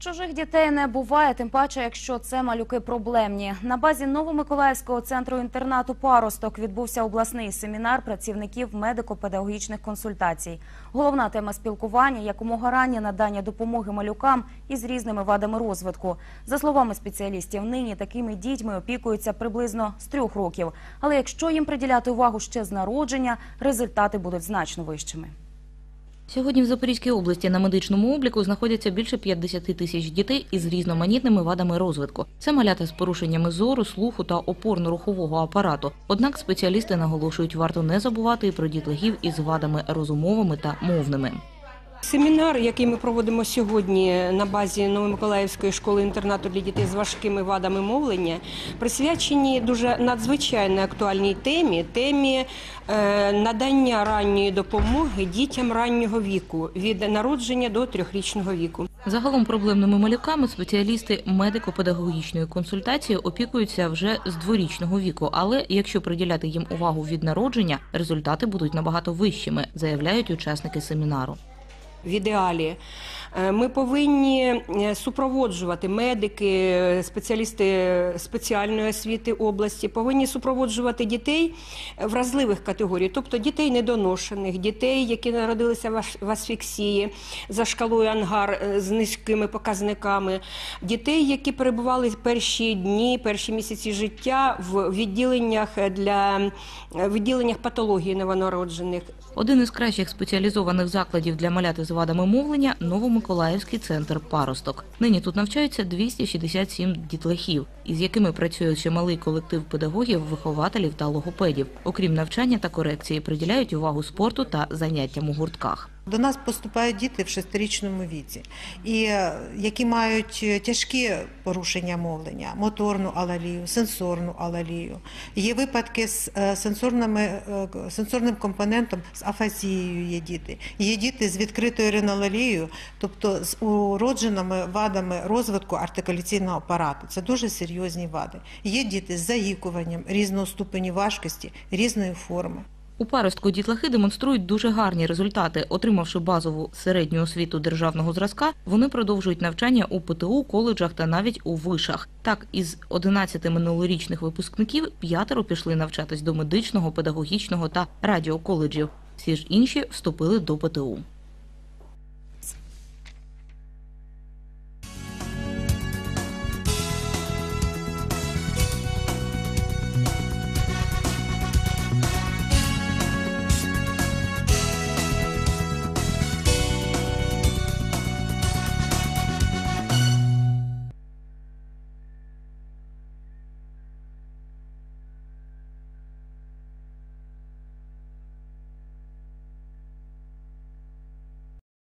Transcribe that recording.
Чужих дітей не буває, тим паче, якщо це малюки проблемні. На базі Новомиколаївського центру інтернату Паросток відбувся обласний семінар працівників медико-педагогічних консультацій. Головна тема спілкування якомога раннє надання допомоги малюкам із різними вадами розвитку. За словами спеціалістів, нині такими дітьми опікуються приблизно з трьох років. Але якщо їм приділяти увагу ще з народження, результати будуть значно вищими. Сьогодні в Запорізькій області на медичному обліку знаходяться більше 50 тисяч дітей із різноманітними вадами розвитку. Це малята з порушеннями зору, слуху та опорно-рухового апарату. Однак спеціалісти наголошують, варто не забувати і про дітлахів із вадами розумовими та мовними. Семінар, який ми проводимо сьогодні на базі Новомиколаївської школи інтернату для дітей з важкими вадами мовлення, присвячені дуже надзвичайно актуальній темі темі е, надання ранньої допомоги дітям раннього віку від народження до трьохрічного віку. Загалом проблемними малюками спеціалісти медико-педагогічної консультації опікуються вже з дворічного віку. Але якщо приділяти їм увагу від народження, результати будуть набагато вищими, заявляють учасники семінару. В ідеалі. Е, Ми повинні е, супроводжувати медики, спеціалісти спеціальної освіти області, повинні супроводжувати дітей вразливих категорій, тобто дітей недоношених, дітей, які народилися в асфіксії за шкалою ангар е, з низькими показниками, дітей, які перебували перші дні, перші місяці життя в відділеннях для відділеннях патології новонароджених. Один із кращих спеціалізованих закладів для малят з вадами мовлення Новомиколаївський центр Паросток. Нині тут навчаються 267 дітлахів, із якими працює ще малий колектив педагогів, вихователів та логопедів. Окрім навчання та корекції, приділяють увагу спорту та заняттям у гуртках. До нас поступають діти в шестирічному віці, і е, які мають е, тяжкі порушення мовлення, моторну алалію, сенсорну алалію. Є випадки з е, сенсорними, сенсорним компонентом, з афазією є діти. Є діти з відкритою ринолалією, тобто з уродженими вадами розвитку артикуляційного апарату. Це дуже серйозні вади. Є діти з заїкуванням різного ступені важкості, різної форми. У паростку дітлахи демонструють дуже гарні результати. Отримавши базову середню освіту державного зразка, вони продовжують навчання у ПТУ, коледжах та навіть у вишах. Так, із 11 минулорічних випускників п'ятеро пішли навчатись до медичного, педагогічного та радіоколеджів. Всі ж інші вступили до ПТУ.